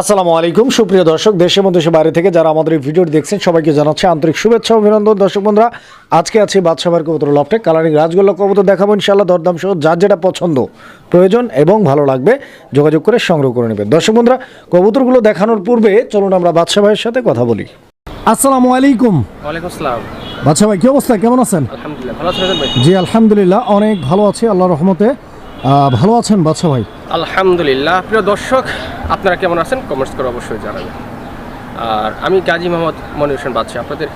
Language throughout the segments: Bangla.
আসসালামু আলাইকুম। সুপ্রিয় দর্শক দেশের মধ্যে দেশের বাইরে থেকে যারা আমাদের এই ভিডিওটি দেখছেন সবাইকে জানাচ্ছি আন্তরিক শুভেচ্ছা অভিনন্দন। দর্শক বন্ধুরা আজকে আছি বাদশাহের কবুতর লফটে। কালারিং রাজগোল্লা কবুতর দেখাবো ইনশাল্লাহ দরদাম সহ যার যেটা পছন্দ প্রয়োজন এবং ভালো লাগবে যোগাযোগ করে সংগ্রহ করে নেবেন। দর্শক বন্ধুরা কবুতরগুলো দেখানোর পূর্বে চলুন আমরা বাদশা ভাইয়ের সাথে কথা বলি। আসসালামু আলাইকুম। ওয়ালাইকুম আসসালাম। বাদশা ভাই কি অবস্থা? কেমন আছেন? আলহামদুলিল্লাহ ভালো আছেন জি আলহামদুলিল্লাহ অনেক ভালো আছি আল্লাহ রহমতে। ভালো আছেন বাদশা ভাই? আলহামদুলিল্লাহ। প্রিয় দর্শক, আপনারা কেমন আছেন? কমেন্টস করে অবশ্যই জানাবেন। আর আমি গাজী মোহাম্মদ মনির হোসেন বাদশাহ, আপনাদের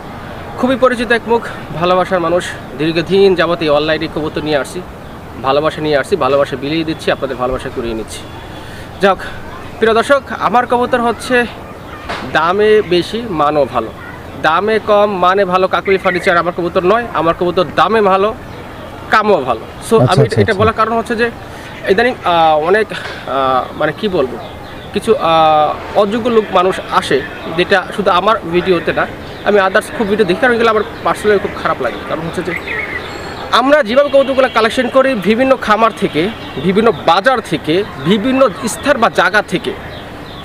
খুবই পরিচিত এক মুখ, ভালোবাসার মানুষ। দীর্ঘদিন যাবত এই অনলাইনে কবুতর নিয়ে আসছি, ভালোবাসা নিয়ে আসছি, ভালোবাসা বিলিয়ে দিচ্ছি, আপনাদের ভালোবাসা করিয়ে নিচ্ছি। যাক, প্রিয় দর্শক, আমার কবুতর হচ্ছে দামে বেশি, মানও ভালো। দামে কম মানে ভালো, কাকুলি ফার্নিচার আমার কবুতর নয়, আমার কবুতর দামে ভালো। কামও ভালো। সো আচ্ছা, আমি আচ্ছা, এটা আচ্ছা। বলার কারণ হচ্ছে যে ইদানিং অনেক মানে কি বলব কিছু অযোগ্য লোক মানুষ আসে যেটা শুধু আমার ভিডিওতে না আমি আদার্স খুব ভিডিও দেখি কারণ এগুলো আমার পার্সোনালি খুব খারাপ লাগে। কারণ হচ্ছে যে আমরা যেভাবে কৌতুকগুলো কালেকশন করি বিভিন্ন খামার থেকে বিভিন্ন বাজার থেকে বিভিন্ন স্থান বা জায়গা থেকে।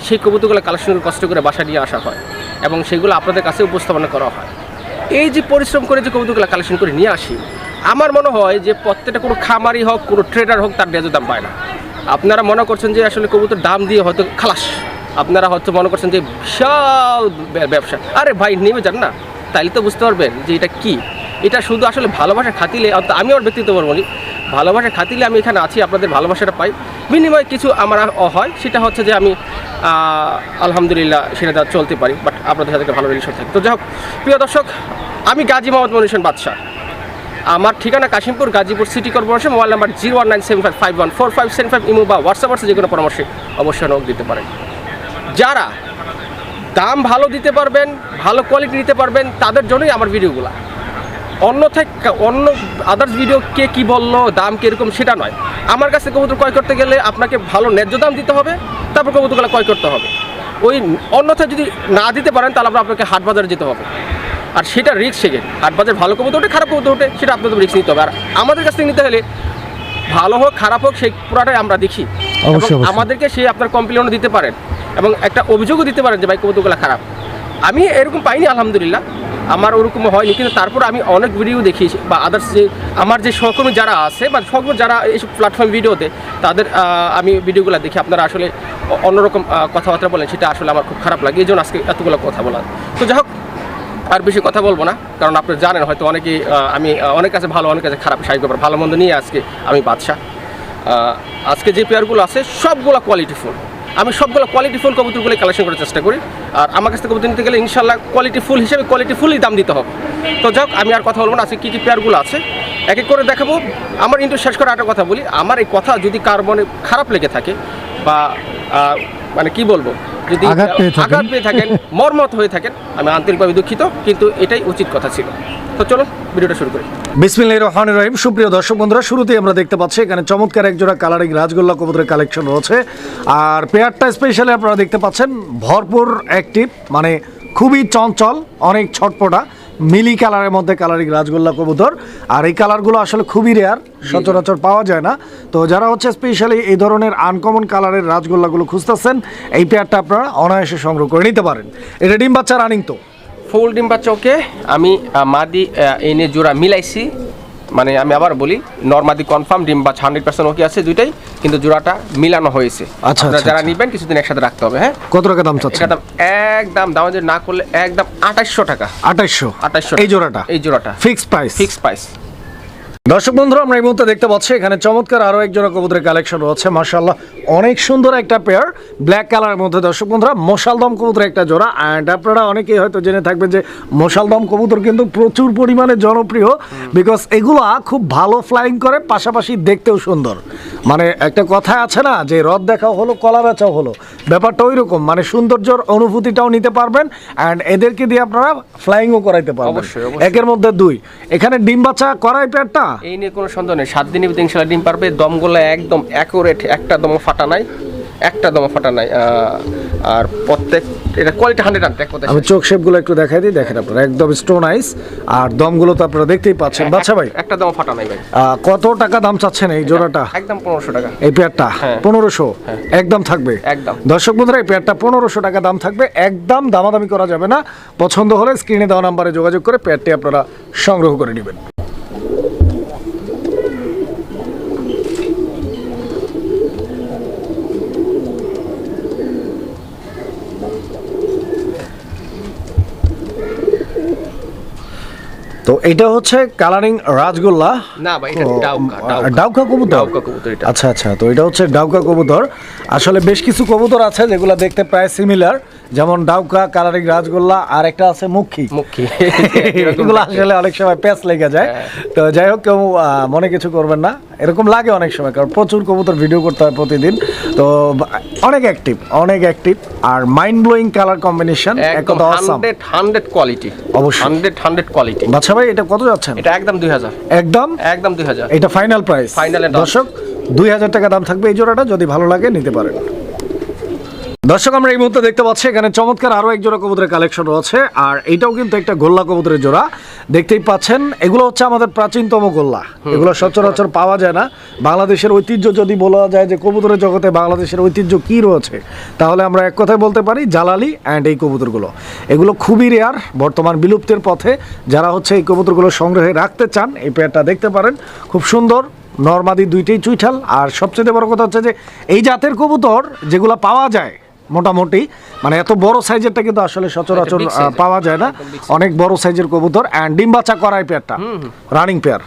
সেই কবুতরগুলো কালেকশন করে কষ্ট করে বাসা নিয়ে আসা হয় এবং সেগুলো আপনাদের কাছে উপস্থাপনা করা হয়। এই যে পরিশ্রম করে যে কবুতরগুলো কালেকশন করে নিয়ে আসি আমার মনে হয় যে প্রত্যেকটা কোনো খামারি হোক, কোনো ট্রেডার হোক, তার ন্যায্য দাম পায় না। আপনারা মনে করছেন যে আসলে কবুতর দাম দিয়ে হয়তো খালাস। আপনারা হয়তো মনে করছেন যে বিশাল ব্যবসা। আরে ভাই, নেমে যান না। তাইলে তো বুঝতে পারবেন যে এটা কি? এটা শুধু আসলে ভালোবাসা খাতিলে আমি আমার ব্যক্তিত্ব বলি, ভালোবাসা খাতিলে আমি এখানে আছি, আপনাদের ভালোবাসাটা পাই। বিনিময়ে কিছু আমার হয়, সেটা হচ্ছে যে আমি আলহামদুলিল্লাহ সেটা চলতে পারি বাট আপনাদের সাথে একটা ভালো রিলেশন থাকে তো যাই হোক, প্রিয় দর্শক, আমি গাজী মোহাম্মদ মনিশন বাদশাহ। আমার ঠিকানা Kashimpur, Gazipur city corporation, mobile number zero one nine seven five five one four five seven five imo বা হোয়াটসঅ্যাপ আছে যে কোনো পরামর্শে অবশ্যই নোট দিতে পারেন। যারা দাম ভালো দিতে পারবেন, ভালো কোয়ালিটি দিতে পারবেন, তাদের জন্যই আমার ভিডিওগুলো। অন্য থেকে অন্য আদার্স ভিডিও কে কি বলল, দাম কীরকম, সেটা নয়। আমার কাছে কবুতর ক্রয় করতে গেলে আপনাকে ভালো ন্যায্য দাম দিতে হবে, তারপর কবুতরগুলো ক্রয় করতে হবে। ওই অন্যথায় যদি না দিতে পারেন, তাহলে আপনাকে হাট বাজারে যেতে হবে। আর সেটা রিস্ক শেখে হাট বাজার ভালো কবুতর ওঠে খারাপ কবুতর ওঠে সেটা আপনাদের রিস্ক নিতে হবে। আর আমাদের কাছ থেকে নিতে হলে ভালো হোক খারাপ হোক সেই পুরাটাই আমরা দেখি। আমাদেরকে সেই আপনার কমপ্লেনও দিতে পারেন এবং একটা অভিযোগও দিতে পারেন যে ভাই কবুতরগুলো খারাপ। আমি এরকম পাইনি আলহামদুলিল্লাহ। আমার ওরকম হয়নি কিন্তু তারপর আমি অনেক ভিডিও দেখি বা আদার্স যে আমার যে সহকর্মী যারা আছে বা সহকর্মী যারা এইসব প্ল্যাটফর্ম ভিডিওতে তাদের আমি ভিডিওগুলো দেখি। আপনারা আসলে অন্যরকম কথাবার্তা বলেন সেটা আসলে আমার খুব খারাপ লাগে। এই জন্য আজকে এতগুলো কথা বলা। তো যাই হোক আর বেশি কথা বলব না, কারণ আপনি জানেন হয়তো অনেকেই আমি অনেক কাছে ভালো, অনেক কাছে খারাপ সাহিত্য ব্যাপার ভালো মন্দ নিয়ে আজকে আমি বাদশাহ। আজকে যে পেয়ারগুলো আছে, সবগুলো কোয়ালিটি ফুল আমি সবগুলো কোয়ালিটি ফুল কবুতরগুলো কালেকশন করার চেষ্টা করি। আর আমার কাছ থেকে কবুতর নিতে গেলে ইনশাল্লাহ কোয়ালিটি ফুল হিসেবে কোয়ালিটি ফুলই দাম দিতে হবে। তো যাক, আমি আর কথা বলব না, আজকে কী কী পেয়ারগুলো আছে, এক এক করে দেখাবো। আমার ইন্টু শেষ করে একটা কথা বলি, আমার এই কথা যদি কার মনে খারাপ লেগে থাকে বা মানে কি বলব যদি আঘাত পেয়ে থাকেন। আঘাত পেয়ে থাকেন মর্মত হয়ে থাকেন আমি আন্তরিকভাবে দুঃখিত কিন্তু এটাই উচিত কথা ছিল। তো চলো ভিডিওটা শুরু করি। বিসমিল্লাহির রহমানির রহিম। সুপ্রিয় দর্শক বন্ধুরা শুরুতেই আমরা দেখতে পাচ্ছি এখানে চমৎকার এক জোড়া কালারিং রাজগোল্লা কবুতরের কালেকশন রয়েছে। আর পেয়ারটা স্পেশালি আপনারা দেখতে পাচ্ছেন ভরপুর অ্যাক্টিভ মানে খুবই চঞ্চল অনেক ছটপটা। মিলি কালারের মধ্যে কালারিং রাজগোল্লা কবুতর। আর এই কালারগুলো আসলে খুবই রেয়ার সচরাচর পাওয়া যায় না। তো যারা হচ্ছে স্পেশালি এই ধরনের আনকমন কালারের রাজগোল্লাগুলো খুঁজতেছেন এই পেয়ারটা আপনারা অনায়াসে সংগ্রহ করে নিতে পারেন। এটা ডিম বাচ্চা রানিং তো? ফুল ডিম বাচ্চা ওকে আমি মাদি এনে জোড়া মিলাইছি। মানে আমি আবার বলি নর্মাদি কনফার্ম ডিম বা হান্ড্রেড পার্সেন্ট ওকে আছে দুইটাই কিন্তু জোড়াটা মিলানো হয়েছে। আচ্ছা, আচ্ছা, যারা আচ্ছা। নিবেন কিছুদিন একসাথে রাখতে হবে হ্যাঁ? কত টাকা দাম চাচ্ছে একদম দাম একদম দাম যদি না করলে একদম আঠাশশো টাকা। আঠাশশো আঠাশশো এই জোড়াটা? এই জোড়াটা। ফিক্স প্রাইস ফিক্স প্রাইস দর্শক বন্ধুরা আমরা এই মুহূর্তে দেখতে পাচ্ছি এখানে চমৎকার আরও এক জোড়া কবুতরের কালেকশন রয়েছে মাশাআল্লাহ। অনেক সুন্দর একটা পেয়ার ব্ল্যাক কালারের মধ্যে। দর্শক বন্ধুরা মশালদম কবুতরের একটা জোড়া অ্যান্ড আপনারা অনেকেই হয়তো জেনে থাকবেন যে মশালদম কবুতর কিন্তু প্রচুর পরিমাণে জনপ্রিয় বিকজ এগুলা খুব ভালো ফ্লাইং করে পাশাপাশি দেখতেও সুন্দর। মানে একটা কথা আছে না যে রদ দেখাও হলো কলা বেচাও হলো। ব্যাপারটা ওই রকম মানে সৌন্দর্যর অনুভূতিটাও নিতে পারবেন অ্যান্ড এদেরকে দিয়ে আপনারা ফ্লাইংও করাইতে পারবেন। একের মধ্যে দুই। এখানে ডিম বাচ্চা করাই পেয়ারটা এই নিয়ে কোনো সন্দেহ নেই। সাত দিনের ইনশাল্লাহ ডিম পারবে। দমগুলো একদম অ্যাকুরেট একটা দম ফাটা নাই একটা দমা ফাটা নাই। আর প্রত্যেক এটা কোয়ালিটি হান্ড্রেড হান্ড্রেড এক আমি চোখ শেপগুলো একটু দেখাই দিই দেখেন আপনারা। একদম স্টোন আইস আর দমগুলো তো আপনারা দেখতেই পাচ্ছেন। বাচ্চা ভাই একটা দমা ফাটা নাই ভাই। কত টাকা দাম চাচ্ছেন এই জোড়াটা? একদম পনেরোশো টাকা। এই পেয়ারটা হ্যাঁ। পনেরোশো? একদম থাকবে? একদম। দর্শক বন্ধুরা এই পেয়ারটা পনেরোশো টাকা দাম থাকবে। একদম দামাদামি করা যাবে না। পছন্দ হলে স্ক্রিনে দেওয়া নাম্বারে যোগাযোগ করে পেয়ারটি আপনারা সংগ্রহ করে নেবেন। তো এটা হচ্ছে কালারিং রাজগোল্লা? না ভাই এটা ডাউকা ডাউকা। কবুতর? ডাউকা কবুতর এটা। আচ্ছা আচ্ছা তো এটা হচ্ছে ডাউকা কবুতর। আসলে বেশ কিছু কবুতর আছে যেগুলো দেখতে প্রায় সিমিলার যেমন ডাউকা কালারিং রাজগোল্লা আর একটা আছে মুখী। মুখী। এগুলো আসলে অনেক সময় প্যাচ লেগে যায়। হ্যাঁ। তো যাই হোক কেউ মনে কিছু করবেন না। এরকম লাগে অনেক সময় কারণ প্রচুর কবুতর ভিডিও করতে হয় প্রতিদিন। তো অনেক অ্যাক্টিভ অনেক অ্যাক্টিভ আর মাইন্ড ব্লোয়িং কালার কম্বিনেশন একদম একদম অসাম হান্ড্রেড হান্ড্রেড কোয়ালিটি অবশ্যই। হান্ড্রেড হান্ড্রেড কোয়ালিটি বাচ্চা ভাই এটা কত যাচ্ছে? এটা একদম দুই হাজার। একদম? একদম দুই হাজার। এটা ফাইনাল প্রাইস ফাইনাল দর্শক দুই হাজার টাকা দাম থাকবে এই জোড়াটা যদি ভালো লাগে নিতে পারেন। দর্শক আমরা এই মুহূর্তে দেখতে পাচ্ছি এখানে চমৎকার আরও এক জোড়া কবুতরের কালেকশন রয়েছে আর এটাও কিন্তু একটা গোল্লা কবুতরের জোড়া। দেখতেই পাচ্ছেন এগুলো হচ্ছে আমাদের প্রাচীনতম গোল্লা। এগুলো সচরাচর পাওয়া যায় না। বাংলাদেশের ঐতিহ্য যদি বলা যায় যে কবুতরের জগতে বাংলাদেশের ঐতিহ্য কি রয়েছে তাহলে আমরা এক কথায় বলতে পারি জালালি অ্যান্ড এই কবুতরগুলো। এগুলো খুবই রেয়ার বর্তমান বিলুপ্তির পথে যারা হচ্ছে এই কবুতরগুলো সংগ্রহে রাখতে চান এই পেয়ারটা দেখতে পারেন। খুব সুন্দর নর্মাদি দুইটাই চুইঠাল আর সবচেয়ে বড় কথা হচ্ছে যে এই জাতের কবুতর যেগুলো পাওয়া যায় মোটামুটি। মানে এত বড় সাইজেরটা কিন্তু আসলে সচরাচর। পাওয়া যায় না। অনেক বড় সাইজের কবুতর অ্যান্ড ডিম বাচ্চা করাই পেয়ারটা। রানিং পেয়ার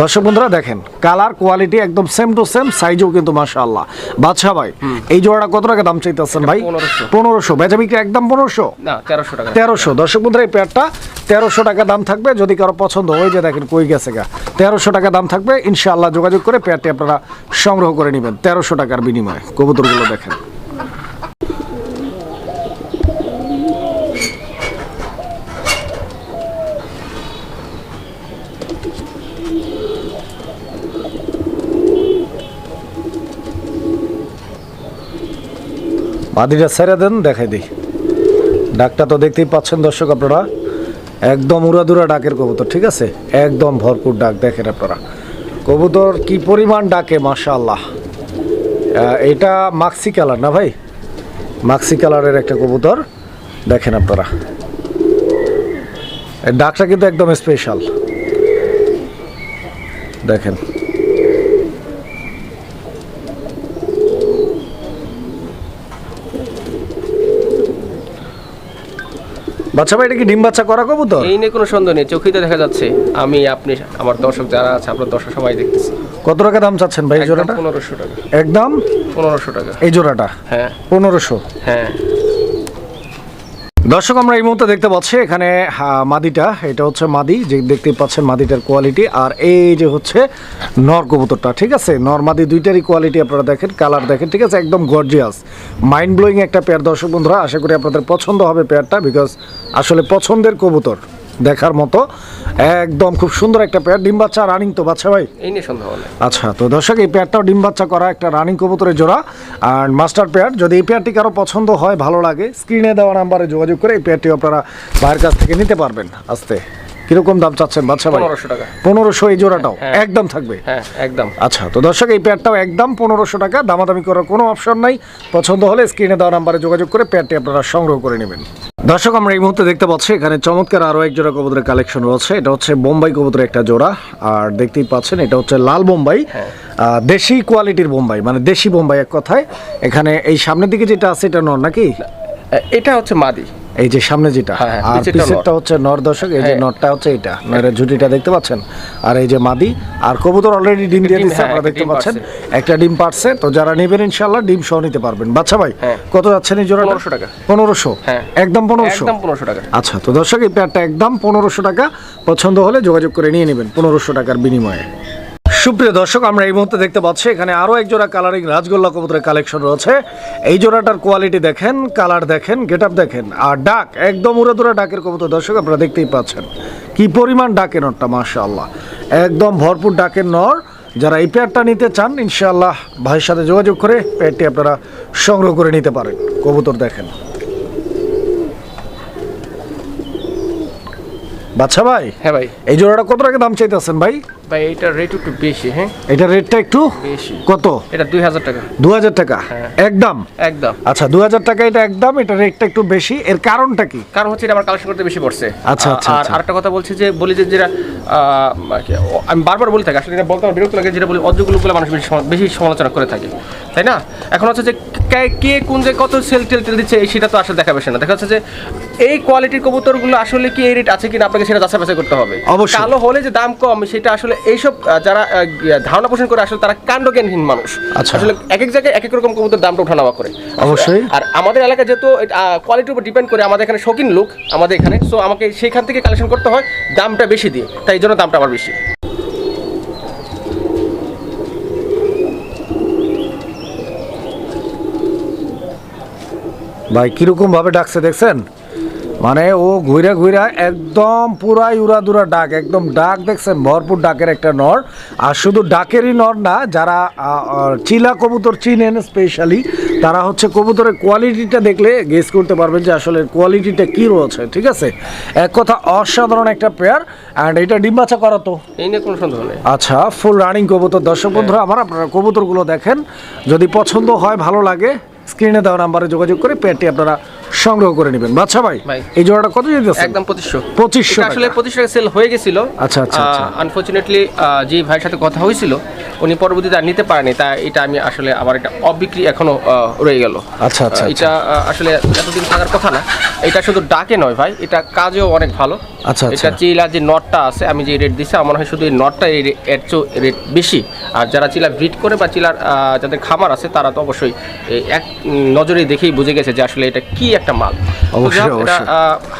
দর্শক বন্ধুরা দেখেন কালার কোয়ালিটি একদম সেম টু সেম সাইজও কিন্তু মাশাআল্লাহ। বাদশা ভাই এই জোড়াটা কত টাকা দাম চাইতেছেন ভাই? 1500 পনেরোশো। বেচা বিক্রি একদম পনেরোশো? না তেরোশো টাকা। তেরোশো। দর্শক বন্ধুরা এই পেয়ারটা তেরোশো টাকা দাম থাকবে। যদি কারও পছন্দ হয়ে যে দেখেন কই গেছে গা। তেরোশো টাকা দাম থাকবে। ইনশাআল্লাহ যোগাযোগ করে পেয়ারটি আপনারা সংগ্রহ করে নেবেন। তেরোশো টাকার বিনিময়ে। কবুতরগুলো দেখেন। মাদিটা ছেড়ে দেন দেখাই দিই। ডাকটা তো দেখতেই পাচ্ছেন দর্শক আপনারা। একদম উড়াদুরা ডাকের কবুতর ঠিক আছে? একদম ভরপুর ডাক দেখেন আপনারা। কবুতর কি পরিমাণ ডাকে মাশাআল্লাহ। আহ, এটা মাক্সি কালার না ভাই? মাক্সি কালারের একটা কবুতর দেখেন আপনারা। ডাকটা কিন্তু একদম স্পেশাল দেখেন। বাচ্চা ভাই এটা কি ডিম বাচ্চা করা কবুতর? এই নিয়ে কোনো সন্দেহ নেই চোখেই তো দেখা যাচ্ছে। আমি আপনি আমার দর্শক যারা আছে আপনার দর্শক সবাই দেখতেছি। কত টাকা দাম চাচ্ছেন ভাই এই জোড়াটা? পনেরোশো টাকা। একদম? পনেরোশো টাকা। এই জোড়াটা? হ্যাঁ। পনেরোশো? হ্যাঁ। দর্শক, আমরা এই মুহূর্তে দেখতে পাচ্ছি এখানে মাদিটা। এটা হচ্ছে মাদি, যে দেখতে পাচ্ছেন মাদিটার কোয়ালিটি। আর এই যে হচ্ছে নর কবুতরটা, ঠিক আছে? নর মাদি দুইটারই কোয়ালিটি আপনারা দেখেন, কালার দেখেন, ঠিক আছে? একদম গর্জিয়াস। মাইন্ড ব্লোয়িং একটা পেয়ার, দর্শক বন্ধুরা, আশা করি আপনাদের পছন্দ হবে পেয়ারটা বিকজ আসলে পছন্দের কবুতর। দেখার মতো। একদম খুব সুন্দর একটা পেয়ার। ডিম বাচ্চা রানিং তো বাচ্চা ভাই? এই নিয়ে সন্দেহ আচ্ছা তো দর্শক এই পেয়ারটাও ডিম বাচ্চা করা একটা রানিং কবুতরের জোড়া। আর মাস্টার পেয়ার যদি এই পেয়ারটি কারও পছন্দ হয় ভালো লাগে স্ক্রিনে দেওয়া নাম্বারে যোগাযোগ করে এই পেয়ারটি আপনারা ভাইয়ের কাছ থেকে নিতে পারবেন আস্তে। কীরকম দাম চাচ্ছেন বাচ্চা ভাই? পনেরোশো এই জোড়াটাও? হ্যাঁ। একদম থাকবে? হ্যাঁ একদম। আচ্ছা তো দর্শক এই পেয়ারটাও একদম পনেরোশো টাকা। দামাদামি করার কোনো অপশন নাই। পছন্দ হলে স্ক্রিনে দেওয়া নাম্বারে যোগাযোগ করে পেয়ারটি আপনারা সংগ্রহ করে নেবেন। দর্শক আমরা এই মুহূর্তে দেখতে পাচ্ছি এখানে চমৎকার আরও এক জোড়া কবুতরের কালেকশন রয়েছে। এটা হচ্ছে বোম্বাই কবুতরের একটা জোড়া। আর দেখতেই পাচ্ছেন এটা হচ্ছে লাল বোম্বাই। দেশি কোয়ালিটির বোম্বাই মানে দেশি বোম্বাই এক কথায়। এখানে এই সামনের দিকে যেটা আছে এটা নন নাকি? এটা হচ্ছে মাদি। এই যে সামনে যেটা হ্যাঁ, হ্যাঁ, আর পিছেরটা হচ্ছে নর দর্শক এই যে হ্যাঁ। নরটা হচ্ছে এটা নরের ঝুটিটা দেখতে পাচ্ছেন? আর এই যে মাদি আর কবুতর অলরেডি ডিম দিয়ে দিচ্ছে আপনারা একটা দেখতে ডিম পাচ্ছেন। একটা ডিম পারছে তো যারা নেবেন ইনশাল্লাহ ডিম সহ নিতে পারবেন। বাচ্চা ভাই। কত যাচ্ছেন এই জোড়া 1500 টাকা। পনেরোশো? হ্যাঁ। একদম পনেরোশো? একদম পনেরোশো টাকা। আচ্ছা তো দর্শক এই পেয়ারটা একদম পনেরোশো টাকা। পছন্দ হলে যোগাযোগ করে নিয়ে নেবেন পনেরোশো টাকার বিনিময়ে। সুপ্রিয় দর্শক আমরা এই মুহূর্তে দেখতে পাচ্ছি এখানে আরও এক জোড়া কালারিং রাজগোল্লা কবুতরের কালেকশন রয়েছে। এই জোড়াটার কোয়ালিটি দেখেন কালার দেখেন গেট দেখেন আর ডাক একদম উড়াদুরা ডাকের কবুতর দর্শক আপনারা দেখতেই পাচ্ছেন। কি পরিমাণ ডাকের নরটা মাশাআল্লাহ। একদম ভরপুর ডাকের নর। যারা এই পেয়ারটা নিতে চান ইনশাআল্লাহ ভাইয়ের সাথে যোগাযোগ করে পেয়ারটি আপনারা সংগ্রহ করে নিতে পারেন। কবুতর দেখেন। বাচ্চা ভাই হ্যাঁ ভাই। এই জোড়াটা কত টাকা দাম চাইতেছেন ভাই? ভাই এটা রেট একটু বেশি হ্যাঁ? এটা রেটটা একটু বেশি। কত? এটা দুই হাজার টাকা। দু হাজার টাকা? হ্যাঁ। একদম? একদম। আচ্ছা দু হাজার টাকা এটা একদম এটা রেটটা একটু বেশি। এর কারণটা কি? কারণ হচ্ছে এটা আমার কালেকশন করতে বেশি পড়ছে। আচ্ছা, আচ্ছা, আর আচ্ছা। আরেকটা কথা বলছি যে বলি যে যেটা আমি বারবার বলে থাকি আসলে এটা বলতে আমার বিরক্ত লাগে যেটা বলি অযোগ্যগুলো মানুষ বেশি বেশি সমালোচনা করে থাকে। তাই না? এখন হচ্ছে যে কে- কে কোন যে কত সেল টেল টেল দিচ্ছে সেটা তো আসলে দেখা বেশি না। দেখা যাচ্ছে যে এই কোয়ালিটির কবুতরগুলো আসলে কি এই রেট আছে কিনা আপনাকে সেটা যাচাই বাছাই করতে হবে। অবশ্যই। কালো হলে যে দাম কম সেটা আসলে এইসব যারা ধারণা পোষণ করে আসলে তারা কাণ্ডজ্ঞানহীন মানুষ আচ্ছা। আসলে এক এক জায়গায় এক এক রকম কবুতর দামটা ওঠা ওঠানামা করে অবশ্যই। আর আমাদের এলাকা যেহেতু কোয়ালিটির উপর ডিপেন্ড করে আমাদের এখানে শৌখিন লোক আমাদের এখানে সো আমাকে সেখান থেকে কালেকশন করতে হয় দামটা বেশি দিয়ে তাই জন্য দামটা আমার বেশি ভাই কীরকম ভাবে ডাকছে দেখছেন মানে ও ঘুরে ঘুরে একদম পুরাই উড়াদুরা ডাক একদম ডাক দেখছেন ভরপুর ডাকের একটা নর। আর শুধু ডাকেরই নর না যারা চিলা কবুতর চিনেন স্পেশালি তারা হচ্ছে কবুতরের কোয়ালিটিটা দেখলে গেস করতে পারবেন যে আসলে কোয়ালিটিটা কী রয়েছে ঠিক আছে? এক কথা অসাধারণ একটা পেয়ার অ্যান্ড এটা ডিম্বাচা করা তো? এই নিয়ে কোনো সন্দেহ নেই। আচ্ছা ফুল রানিং কবুতর। দর্শক বন্ধুরা আমার আপনারা কবুতরগুলো দেখেন। যদি পছন্দ হয় ভালো লাগে স্ক্রিনে দেওয়া নাম্বারে যোগাযোগ করে পেয়ারটি আপনারা সংগ্রহ করে নেবেন। বাচ্চা ভাই। এই জোড়াটা কত যেতেছে একদম পঁচিশশো। 2500 আসলে টাকা। পঁচিশ টাকা সেল হয়ে গেছিল। আচ্ছা, আচ্ছা, আনফরচুনেটলি আনফর্চুনেটলি যে ভাইয়ের সাথে কথা হয়েছিল উনি পরবর্তীতে আর নিতে পারেনি তা এটা আমি আসলে আমার এটা অবিক্রি এখনও রয়ে গেল আচ্ছা, আচ্ছা, এটা আসলে এতদিন থাকার কথা না এটা শুধু ডাকে নয় ভাই এটা কাজেও অনেক ভালো আচ্ছা, আচ্ছা। এটা চিলা যে নটটা আছে আমি যে রেট দিচ্ছি আমার হয় শুধু এই নটটা এর চেয়েও রেট বেশি আর যারা চিলা ব্রিড করে বা চিলার যাদের খামার আছে তারা তো অবশ্যই এক উম, নজরেই দেখেই বুঝে গেছে যে আসলে এটা কি একটা মাল অবশ্যই, অবশ্যই।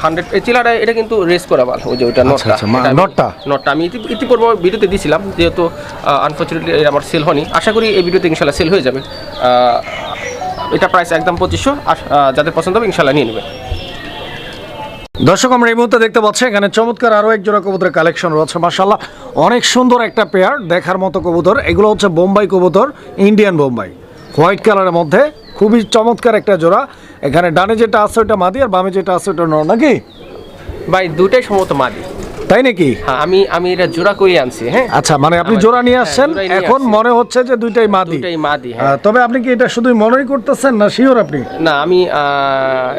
হান্ড্রেড চিলাটা এটা কিন্তু রেস করা মাল ওই যে ওইটা নটটা আচ্ছা, এটা নটটা? নটটা আমি ইতিপূর্বে ভিডিওতে দিয়েছিলাম যেহেতু আনফর্চুনেটলি আমার সেল হয়নি। আশা করি এই ভিডিওতে ইনশাল্লাহ সেল হয়ে যাবে। এটা প্রাইস একদম পঁচিশশো। যাদের পছন্দ হবে ইনশাল্লাহ নিয়ে নেবে। দর্শক আমরা এই মুহূর্তে দেখতে পাচ্ছি এখানে চমৎকার আরও এক জোড়া কবুতরের কালেকশন রয়েছে মাসাল্লাহ অনেক সুন্দর একটা পেয়ার দেখার মতো কবুতর। এগুলো হচ্ছে বোম্বাই কবুতর ইন্ডিয়ান বোম্বাই। হোয়াইট কালারের মধ্যে খুবই চমৎকার একটা জোড়া। এখানে ডানে যেটা আছে ওটা মাদি আর বামে যেটা আছে ওটা নর নাকি? ভাই দুটাই সম্ভবত মাদি। তাই নাকি? হ্যাঁ আমি আমি এটা জোড়া করে আনছি হ্যাঁ? আচ্ছা মানে আপনি জোড়া নিয়ে হ্যাঁ, আসছেন এখন মনে হচ্ছে যে দুইটাই মাদি। দুইটাই মাদি হ্যাঁ। তবে আপনি কি এটা শুধু মনেই করতেছেন না শিওর আপনি? না আমি আহ,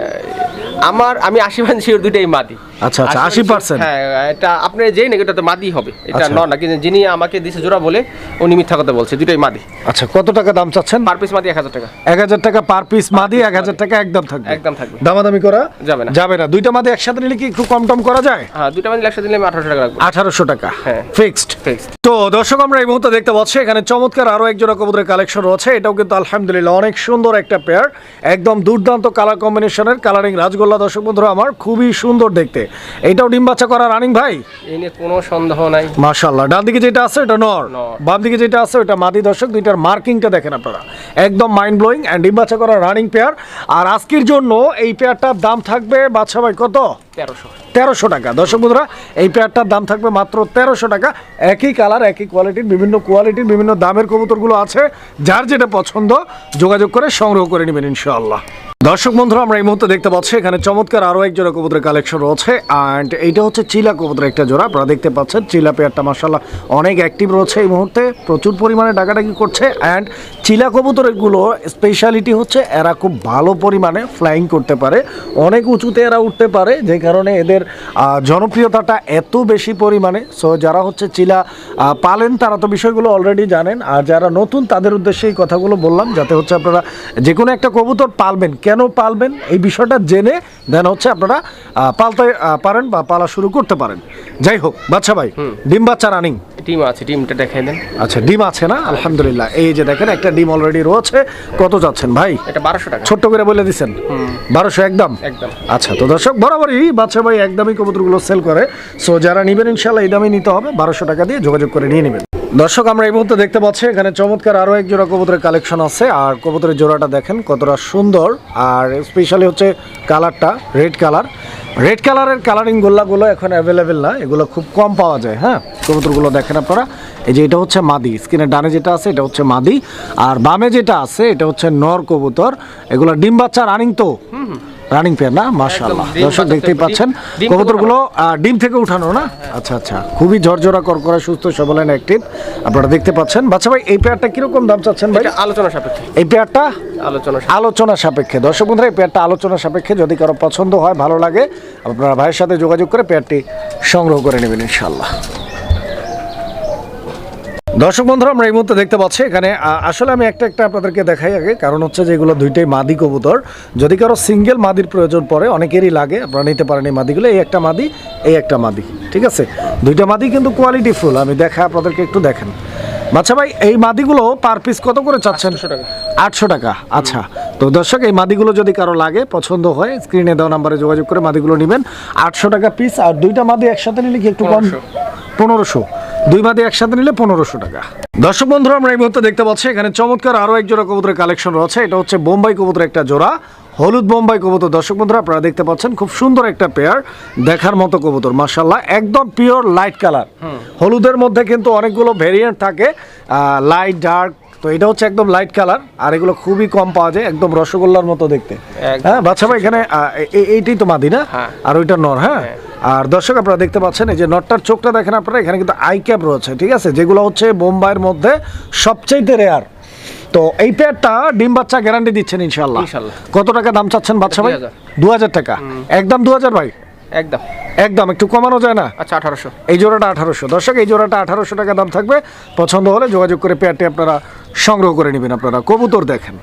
আমার আমি আশি মান শিওর দুটাই মাদি। আচ্ছা, আচ্ছা, 80% হ্যাঁ এটা আপনি যেই নাকি এটা তো মাদি হবে। এটা আচ্ছা। ন না কিন্তু যিনি আমাকে দিছে জোড়া বলে উনি মিথ্যা কথা বলছে দুটাই মাদি। আচ্ছা কত টাকা দাম চাচ্ছেন? পার পিস মাদি এক হাজার টাকা। এক হাজার টাকা পার পিস মাদি এক হাজার টাকা একদম থাকবে। একদম থাকবে। দামাদামি করা? যাবে না। যাবে না। দুইটা মাদি একসাথে নিলে কি একটু কম টম করা যায়? হ্যাঁ দুটা মাদি একসাথে দিলে আমি আঠারোশো টাকা রাখব। আঠারোশো টাকা। হ্যাঁ। ফিক্সড ফিক্সড তো দর্শক আমরা এই মুহূর্তে দেখতে পাচ্ছি এখানে চমৎকার আরও এক জোড়া কবুতরের কালেকশন রয়েছে। এটাও কিন্তু আলহামদুলিল্লাহ অনেক সুন্দর একটা পেয়ার একদম দুর্দান্ত কালার কম্বিনেশনের কালারিং রাজগোল্লা দর্শক বন্ধুরা আমার খুবই সুন্দর দেখতে। এটাও ডিম বাচ্চা করা রানিং ভাই? এই নিয়ে কোনো সন্দেহ নাই। মাশাল্লাহ ডান দিকে যেটা আছে এটা নর। নর। বাম দিকে যেটা আছে ওটা মাদি দর্শক দুইটার মার্কিংটা দেখেন আপনারা। একদম মাইন্ড ব্লোয়িং অ্যান্ড ডিম বাচ্চা করা রানিং পেয়ার আর আজকের জন্য এই পেয়ারটার দাম থাকবে বাচ্চা ভাই কত? তেরোশো। তেরোশো টাকা। দর্শক বন্ধুরা এই পেয়ারটার দাম থাকবে মাত্র তেরোশো টাকা। একই কালার একই কোয়ালিটির বিভিন্ন কোয়ালিটির বিভিন্ন দামের কবুতরগুলো আছে। যার যেটা পছন্দ যোগাযোগ করে সংগ্রহ করে নেবেন ইনশাআল্লাহ। দর্শক বন্ধুরা, আমরা এই মুহূর্তে দেখতে পাচ্ছি, এখানে চমৎকার আরও এক জোড়া কবুতরের কালেকশন রয়েছে অ্যান্ড এইটা হচ্ছে চিলা কবুতরের একটা জোড়া। আপনারা দেখতে পাচ্ছেন, চিলা পেয়ারটা মাসাল্লাহ অনেক অ্যাক্টিভ রয়েছে এই মুহূর্তে, প্রচুর পরিমাণে ডাকাডাকি করছে অ্যান্ড চিলা কবুতরগুলো স্পেশালিটি হচ্ছে, এরা খুব ভালো পরিমাণে ফ্লাইং করতে পারে, অনেক উঁচুতে এরা উঠতে পারে, যে কারণে এদের জনপ্রিয়তাটা এত বেশি পরিমাণে সো যারা হচ্ছে চিলা পালেন, তারা তো বিষয়গুলো অলরেডি জানেন, আর যারা নতুন, তাদের উদ্দেশ্যে এই কথাগুলো বললাম, যাতে হচ্ছে আপনারা যে কোনো একটা কবুতর পালবেন কেন পালবেন? এই বিষয়টা জেনে দেন হচ্ছে আপনারা পালতে পারেন বা পালা শুরু করতে পারেন। যাই হোক বাচ্চা ভাই ডিম বাচ্চা রানিং। টিম আছে টিমটা দেখাই দেন। আচ্ছা ডিম আছে না? আলহামদুলিল্লাহ। এই যে দেখেন একটা ডিম অলরেডি রয়েছে। কত যাচ্ছেন ভাই? এটা বারোশো টাকা। ছোট্ট করে বলে দিচ্ছেন বারোশো একদম? একদম। আচ্ছা তো দর্শক বরাবরই বাচ্চা ভাই একদমই কবুতরগুলো সেল করে। সো যারা নেবেন ইনশাল্লাহ এই দামে নিতে হবে। বারোশো টাকা দিয়ে যোগাযোগ করে নিয়ে নেবেন। দর্শক, আমরা এই মুহূর্তে দেখতে পাচ্ছি, এখানে চমৎকার আরও এক জোড়া কবুতরের কালেকশন আছে। আর কবুতরের জোড়াটা দেখেন, কতটা সুন্দর। আর স্পেশালি হচ্ছে কালারটা রেড কালার রেড কালারের কালারিং গোল্লাগুলো এখন অ্যাভেলেবেল না, এগুলো খুব কম পাওয়া যায় হ্যাঁ? কবুতরগুলো দেখেন আপনারা। এই যে এটা হচ্ছে মাদি স্ক্রিনের ডানে যেটা আছে, এটা হচ্ছে মাদি। আর বামে যেটা আছে, এটা হচ্ছে নর কবুতর। এগুলো ডিম বাচ্চা রানিং তো। রানিং পেয়ার না? মাশাআল্লাহ। দর্শক দেখতেই পাচ্ছেন কবুতরগুলো ডিম থেকে উঠানো না? আচ্ছা আচ্ছা। খুবই ঝরঝরা করকরা সুস্থ সবল অ্যাক্টিভ আপনারা দেখতে পাচ্ছেন। বাচ্চা ভাই এই পেয়ারটা কীরকম দাম চাচ্ছেন ভাই? আলোচনা সাপেক্ষে। এই পেয়ারটা আলোচনা সাপেক্ষে। আলোচনা সাপেক্ষে। দর্শক বন্ধুরা এই পেয়ারটা আলোচনা সাপেক্ষে যদি কারও পছন্দ হয় ভালো লাগে আপনারা ভাইয়ের সাথে যোগাযোগ করে পেয়ারটি সংগ্রহ করে নেবেন ইনশাল্লাহ দর্শক বন্ধুরা আমরা এই মুহূর্তে দেখতে পাচ্ছি এখানে আসলে আমি একটা একটা আপনাদেরকে দেখাই আগে কারণ হচ্ছে যে এগুলো দুইটাই মাদি কবুতর। যদি কারও সিঙ্গেল মাদির প্রয়োজন পড়ে অনেকেরই লাগে আপনারা নিতে পারেন এই মাদিগুলো এই একটা মাদি এই একটা মাদি ঠিক আছে? দুইটা মাদি কিন্তু কোয়ালিটি ফুল আমি দেখা আপনাদেরকে একটু দেখেন। বাচ্চা ভাই এই মাদিগুলো পার পিস কত করে চাচ্ছেন? আটশো টাকা। আচ্ছা। তো দর্শক এই মাদিগুলো যদি কারও লাগে পছন্দ হয় স্ক্রিনে দেওয়া নাম্বারে যোগাযোগ করে মাদিগুলো নেবেন। আটশো টাকা পিস আর দুইটা মাদি একসাথে নিলে কি একটু কম? পনেরোশো। দুই মাদি একসাথে নিলে পনেরোশো টাকা। দর্শক বন্ধুরা আমরা এই মুহূর্তে দেখতে পাচ্ছি এখানে চমৎকার আরও এক জোড়া কবুতরের কালেকশন রয়েছে। এটা হচ্ছে বোম্বাই কবুতরের একটা জোড়া হলুদ বোম্বাই কবুতর। দর্শক বন্ধুরা আপনারা দেখতে পাচ্ছেন খুব সুন্দর একটা পেয়ার দেখার মতো কবুতর মার্শাল্লাহ একদম পিওর লাইট কালার হলুদের মধ্যে কিন্তু অনেকগুলো ভেরিয়েন্ট থাকে লাইট ডার্ক তো এটা হচ্ছে একদম লাইট কালার আর এগুলো খুবই কম পাওয়া যায় একদম রসগোল্লার মতো দেখতে। হ্যাঁ বাচ্চা ভাই এখানে এইটাই তো মাদি না? হ্যাঁ। আর ওইটা নর হ্যাঁ। আর দর্শক আপনারা দেখতে পাচ্ছেন এই যে নটটার চোখটা দেখেন আপনারা এখানে কিন্তু আই ক্যাপ রয়েছে ঠিক আছে? যেগুলো হচ্ছে বোম্বাইয়ের মধ্যে সবচেয়ে রেয়ার তো এই পেয়ারটা ডিম বাচ্চা গ্যারান্টি দিচ্ছেন ইনশাল্লাহ। কত টাকা দাম চাচ্ছেন বাচ্চা ভাই? দু হাজার। টাকা। একদম দু হাজার ভাই? একদম। একদম একটু কমানো যায় না? আচ্ছা আঠারোশো। এই জোড়াটা আঠারোশো। দর্শক এই জোড়াটা আঠারোশো টাকা দাম থাকবে। পছন্দ হলে যোগাযোগ করে পেয়ারটি আপনারা সংগ্রহ করে নেবেন আপনারা। কবুতর দেখেন।